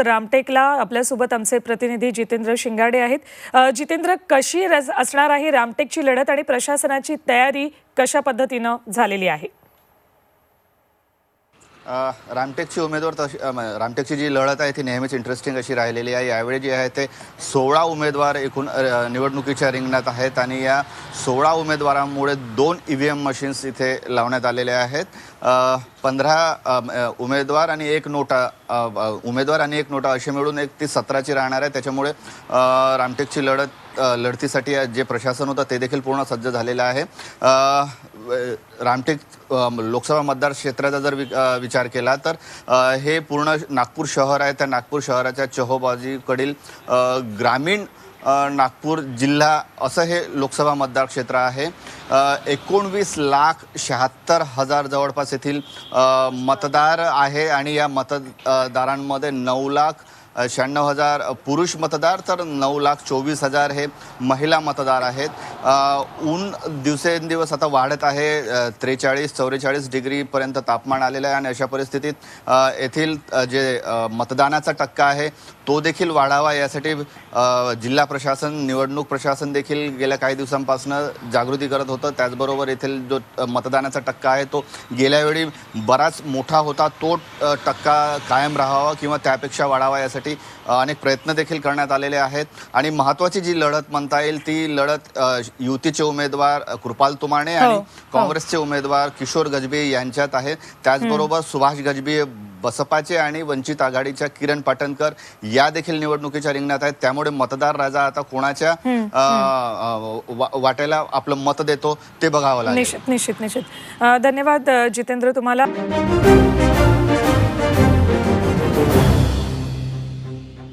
आहोत रामटेकला आपल्यासोबत आमचे प्रतिनिधी जितेंद्र शिंगाडे आहेत. जितेंद्र कशी रस- असणार आहे रामटेकची लढत आणि प्रशासनाची तयारी कशा पद्धतीनं झालेली आहे? रामटेकची उमेदवार तशी रामटेकची जी लढत आहे ती नेहमीच इंटरेस्टिंग अशी राहिलेली आहे. यावेळी जी आहे ते सोळा उमेदवार एकूण निवडणुकीच्या रिंगणात आहेत आणि या सोळा उमेदवारांमुळे दोन ई व्ही एम मशीन्स इथे लावण्यात आलेल्या आहेत. पंधरा उमेदवार आणि एक नोटा उमेदवार आणि एक नोटा असे मिळून एक ती सतराची राहणार आहे. त्याच्यामुळे रामटेकची लढत लढतीसाठी जे प्रशासन होतं ते देखील पूर्ण सज्ज झालेलं आहे. रामटेक लोकसभा मतदार क्षेत्राचा जर वि- विचार केला तर हे पूर्ण नागपूर शहर आहे. त्या नागपूर शहराच्या चहोबाजीकडील ग्रामीण नागपूर जिल्हा असं हे लोकसभा मतदार क्षेत्र आहे एकोणवीस लाख शहात्तर हजार जवळपास येथील मतदार आहे आणि या मतदारांमध्ये नऊ लाख शहाण्णव हजार पुरुष मतदार तर नऊ लाख चोवीस हजार हे महिला मतदार आहेत. ऊन दिवसेंदिवस आता वाढत आहे. त्रेचाळीस चौवेचाळीस डिग्रीपर्यंत तापमान आलेलं आहे आणि अशा परिस्थितीत येथील जे मतदानाचा टक्का आहे तो देखील वाढावा. यासाठी जिल्हा प्रशासन निवडणूक प्रशासन देखील गेल्या काही दिवसांपासून जागृती करत होतं. त्याचबरोबर येथील जो मतदानाचा टक्का आहे तो गेल्यावेळी बराच मोठा होता. तो टक्का कायम राहावा किंवा त्यापेक्षा वाढावा यासाठी अ, अनेक प्रयत्न देखील करण्यात आलेले आहेत. आणि महत्त्वाची जी लढत म्हणता येईल ती लढत युतीचे उमेदवार कृपाल तुमाणे हो, आणि हो. काँग्रेसचे उमेदवार किशोर गजबे यांच्यात आहे त्याचबरोबर सुभाष गजबे बसपाचे आणि वंचित आघाडीच्या किरण पाटणकर या देखील निवडणुकीच्या रिंगणात आहेत. त्यामुळे मतदार राजा आता कोणाच्या अ, अ, वा- वाट्याला आपलं मत देतो ते बघावं लागेल. निश्चित निश्चित निश्चित. धन्यवाद जितेंद्र तुम्हाला.